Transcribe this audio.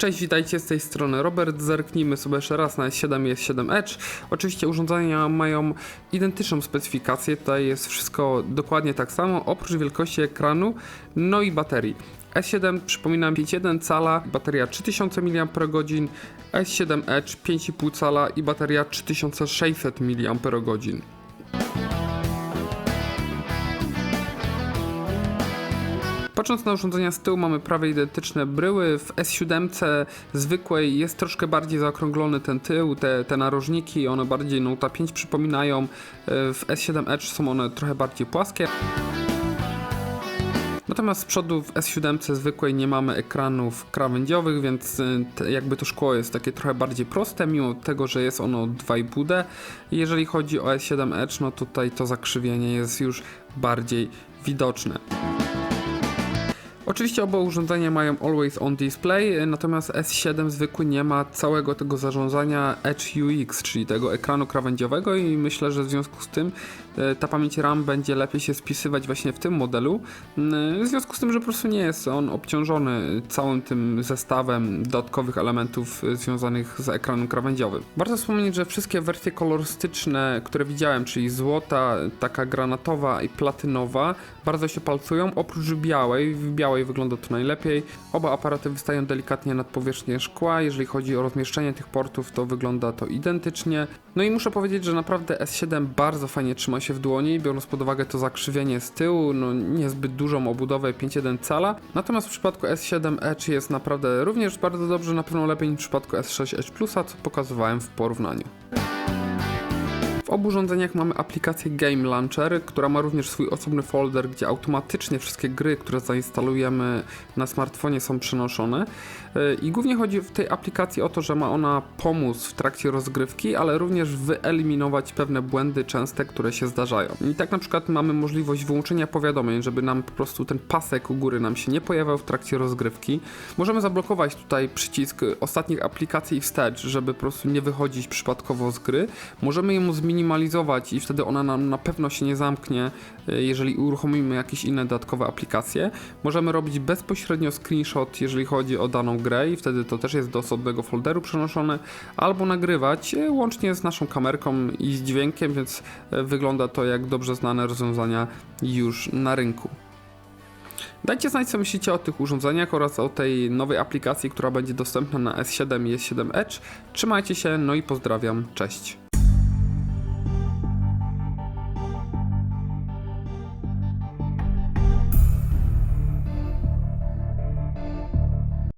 Cześć, witajcie z tej strony Robert. Zerknijmy sobie jeszcze raz na S7 i S7 Edge. Oczywiście urządzenia mają identyczną specyfikację, tutaj jest wszystko dokładnie tak samo, oprócz wielkości ekranu, no i baterii. S7 przypominam 5,1 cala, bateria 3000 mAh, S7 Edge 5,5 cala i bateria 3600 mAh. Patrząc na urządzenia z tyłu mamy prawie identyczne bryły. W S7 zwykłej jest troszkę bardziej zaokrąglony ten tył, te, te narożniki, one bardziej Note 5 przypominają. E, W S7 Edge są one trochę bardziej płaskie. Natomiast z przodu w S7 zwykłej nie mamy ekranów krawędziowych, więc y, jakby to szkło jest takie trochę bardziej proste, mimo tego, że jest ono 2,5D. Jeżeli chodzi o S7 Edge, no tutaj to zakrzywienie jest już bardziej widoczne. Oczywiście oba urządzenia mają Always On Display, natomiast S7 zwykły nie ma całego tego zarządzania Edge UX, czyli tego ekranu krawędziowego i myślę, że w związku z tym e, ta pamięć RAM będzie lepiej się spisywać właśnie w tym modelu, Mm, w związku z tym, że po prostu nie jest on obciążony całym tym zestawem dodatkowych elementów e, związanych z ekranem krawędziowym. Warto wspomnieć, że wszystkie wersje kolorystyczne, które widziałem, czyli złota, taka granatowa i platynowa, bardzo się palcują, oprócz białej. W białej wygląda to najlepiej. Oba aparaty wystają delikatnie nad powierzchnię szkła. Jeżeli chodzi o rozmieszczenie tych portów, to wygląda to identycznie. No i muszę powiedzieć, że naprawdę S7 bardzo fajnie trzyma się w dłoni, biorąc pod uwagę to zakrzywienie z tyłu, no niezbyt dużą obudowę 5.1 cala. Natomiast w przypadku S7 Edge jest naprawdę również bardzo dobrze, na pewno lepiej niż w przypadku S6 Edge Plusa, co pokazywałem w porównaniu. W obu urządzeniach mamy aplikację Game Launcher, która ma również swój osobny folder, gdzie automatycznie wszystkie gry, które zainstalujemy na smartfonie są przenoszone. Yy, I głównie chodzi w tej aplikacji o to, że ma ona pomóc w trakcie rozgrywki, ale również wyeliminować pewne błędy częste, które się zdarzają. I tak na przykład mamy możliwość wyłączenia powiadomień, żeby nam po prostu ten pasek u góry nam się nie pojawiał w trakcie rozgrywki. Możemy zablokować tutaj przycisk ostatnich aplikacji wstecz, żeby po prostu nie wychodzić przypadkowo z gry. Możemy ją zminimalizować i wtedy ona nam na pewno się nie zamknie, y, jeżeli uruchomimy jakieś inne dodatkowe aplikacje. Możemy robić bezpośrednio screenshot, jeżeli chodzi o daną grę i wtedy to też jest do osobnego folderu przenoszone, albo nagrywać y, łącznie z naszą kamerką i z dźwiękiem, więc y, wygląda to jak dobrze znane rozwiązania już na rynku. Dajcie znać, co myślicie o tych urządzeniach oraz o tej nowej aplikacji, która będzie dostępna na S7 i S7 Edge. Trzymajcie się, no i pozdrawiam, cześć.